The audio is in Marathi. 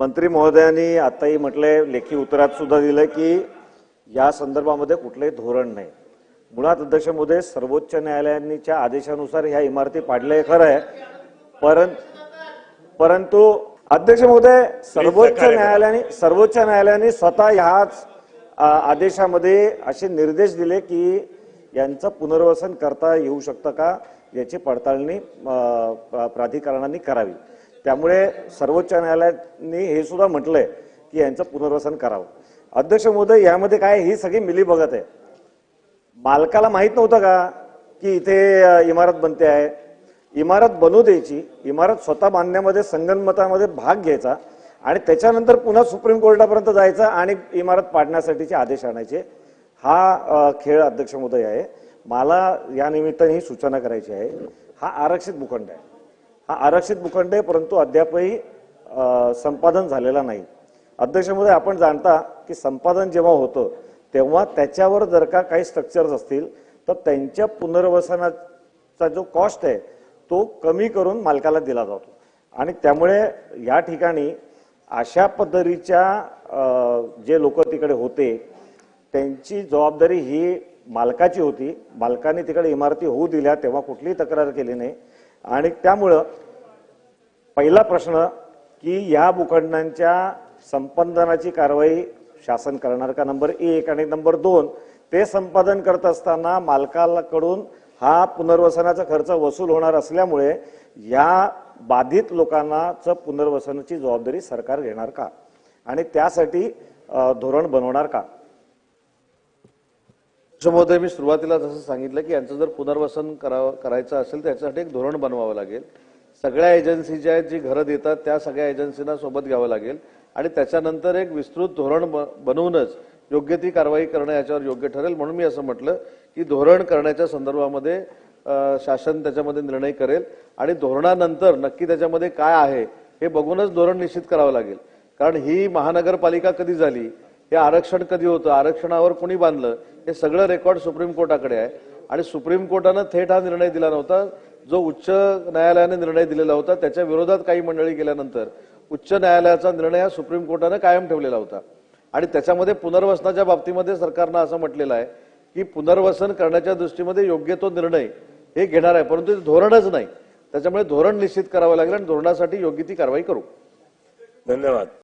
मंत्री महोदयांनी आताही म्हटलंय लेखी उत्तरात सुद्धा दिलं की या संदर्भामध्ये कुठलंही धोरण नाही. मुळात अध्यक्ष महोदय सर्वोच्च न्यायालयाच्या आदेशानुसार ह्या इमारती पाडल्या हे खरं आहे परं- परंतु अध्यक्ष महोदय सर्वोच्च न्यायालयाने सर्वोच्च न्यायालयाने स्वतः ह्याच आदेशामध्ये असे निर्देश दिले की यांचं पुनर्वसन करता येऊ शकतं का याची पडताळणी प्राधिकरणांनी करावी. त्यामुळे सर्वोच्च न्यायालयाने हे सुद्धा म्हटलंय की यांचं पुनर्वसन करावं. अध्यक्ष महोदय यामध्ये काय ही सगळी मिली बघत आहे. मालकाला माहीत नव्हतं का की इथे इमारत बनते आहे? इमारत बनवू द्यायची इमारत स्वतः बांधण्यामध्ये संगणमतामध्ये भाग घ्यायचा आणि त्याच्यानंतर पुन्हा सुप्रीम कोर्टापर्यंत जायचं आणि इमारत पाडण्यासाठीचे आदेश आणायचे. हा खेळ अध्यक्ष महोदय आहे. मला या निमित्ताने ही सूचना करायची आहे. हा आरक्षित भूखंड आहे. हा आरक्षित भूखंड आहे परंतु अद्यापही संपादन झालेला नाही. अध्यक्ष महोदय आपण जाणता की संपादन जेव्हा होतं तेव्हा त्याच्यावर जर का काही स्ट्रक्चर्स असतील तर त्यांच्या पुनर्वसनाचा जो कॉस्ट आहे तो कमी करून मालकाला दिला जातो. आणि त्यामुळे या ठिकाणी अशा पद्धतीच्या जे लोक तिकडे होते त्यांची जबाबदारी ही मालकाची होती. मालकाने तिकडे इमारती होऊ दिल्या तेव्हा कुठलीही तक्रार केली नाही. आणि त्यामुळं पहिला प्रश्न की या भूखंडांच्या संपादनाची कारवाई शासन करणार का? नंबर एक आणि नंबर दोन ते संपादन करत असताना मालकाकडून हा पुनर्वसनाचा खर्च वसूल होणार असल्यामुळे या बाधित लोकांनाचं पुनर्वसनाची जबाबदारी सरकार घेणार का? आणि त्यासाठी धोरण बनवणार का? महोदय मी सुरुवातीला जसं सांगितलं की यांचं जर पुनर्वसन करावं करायचं असेल तर याच्यासाठी एक धोरण बनवावं लागेल. सगळ्या एजन्सी ज्या आहेत जी घरं देतात त्या सगळ्या एजन्सीना सोबत घ्यावं लागेल. आणि त्याच्यानंतर एक विस्तृत धोरण ब- बनवूनच योग्य ती कारवाई करणं याच्यावर योग्य ठरेल. म्हणून मी असं म्हटलं की धोरण करण्याच्या संदर्भामध्ये शासन त्याच्यामध्ये निर्णय करेल. आणि धोरणानंतर नक्की त्याच्यामध्ये काय आहे हे बघूनच धोरण निश्चित करावं लागेल. कारण ही महानगरपालिका कधी झाली हे आरक्षण कधी होतं आरक्षणावर कोणी बांधलं हे सगळं रेकॉर्ड सुप्रीम कोर्टाकडे आहे. आणि सुप्रीम कोर्टानं थेट हा निर्णय दिला नव्हता. जो उच्च न्यायालयाने निर्णय दिलेला होता त्याच्या विरोधात काही मंडळी गेल्यानंतर उच्च न्यायालयाचा निर्णय हा सुप्रीम कोर्टानं कायम ठेवलेला होता. आणि त्याच्यामध्ये पुनर्वसनाच्या बाबतीमध्ये सरकारनं असं म्हटलेलं आहे की पुनर्वसन करण्याच्या दृष्टीमध्ये योग्य तो निर्णय हे घेणार आहे परंतु ते धोरणच नाही. त्याच्यामुळे धोरण निश्चित करावं लागेल आणि धोरणासाठी योग्य ती कारवाई करू. धन्यवाद.